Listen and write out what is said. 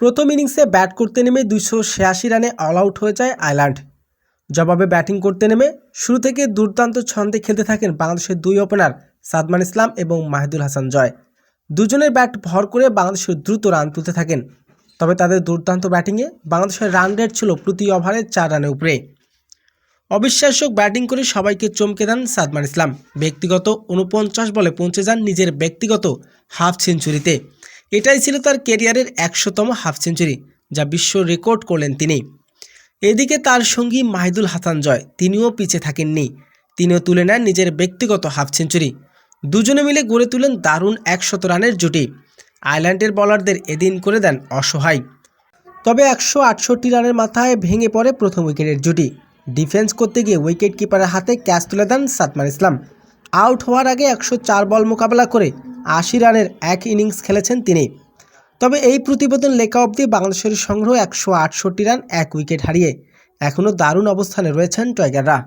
প্রথম ইনিংসে ব্যাট করতে নেমে দুইশো ছিয়াশি রানে অল আউট হয়ে যায় আয়ারল্যান্ড। জবাবে ব্যাটিং করতে নেমে শুরু থেকে দুর্দান্ত ছন্দে খেলতে থাকেন বাংলাদেশের দুই ওপেনার সাদমান ইসলাম এবং মাহিদুল হাসান জয়। দুজনের ব্যাট ভর করে বাংলাদেশের দ্রুত রান তুলতে থাকেন। তবে তাদের দুর্দান্ত ব্যাটিংয়ে বাংলাদেশের রান রেট ছিল প্রতি ওভারে চার রানের উপরে। অবিশ্বাস্য ব্যাটিং করে সবাইকে চমকে দেন সাদমান ইসলাম। ব্যক্তিগত উনপঞ্চাশ বলে পৌঁছে যান নিজের ব্যক্তিগত হাফ সেঞ্চুরিতে। এটাই ছিল তার কেরিয়ারের একশোতম হাফ সেঞ্চুরি, যা বিশ্ব রেকর্ড করলেন তিনি। এদিকে তার সঙ্গী মাহিদুল হাসান জয়, তিনিও পিছে থাকেননি। তিনিও তুলে নেন নিজের ব্যক্তিগত হাফ সেঞ্চুরি। দুজনে মিলে গড়ে তুলেন দারুণ একশত রানের জুটি। আয়ারল্যান্ডের বলারদের এদিন করে দেন অসহায়। তবে একশো আটষট্টি রানের মাথায় ভেঙে পড়ে প্রথম উইকেটের জুটি। ডিফেন্স করতে গিয়ে উইকেট কিপারের হাতে ক্যাচ তুলে দেন সাতমান ইসলাম। আউট হওয়ার আগে একশো চার বল মোকাবেলা করে আশি রানের এক ইনিংস খেলেছেন তিনি। তবে এই প্রতিবেদন লেখা অবধি বাংলাদেশের সংগ্রহ একশো আটষট্টি রান, এক উইকেট হারিয়ে এখনও দারুণ অবস্থানে রয়েছেন টাইগাররা।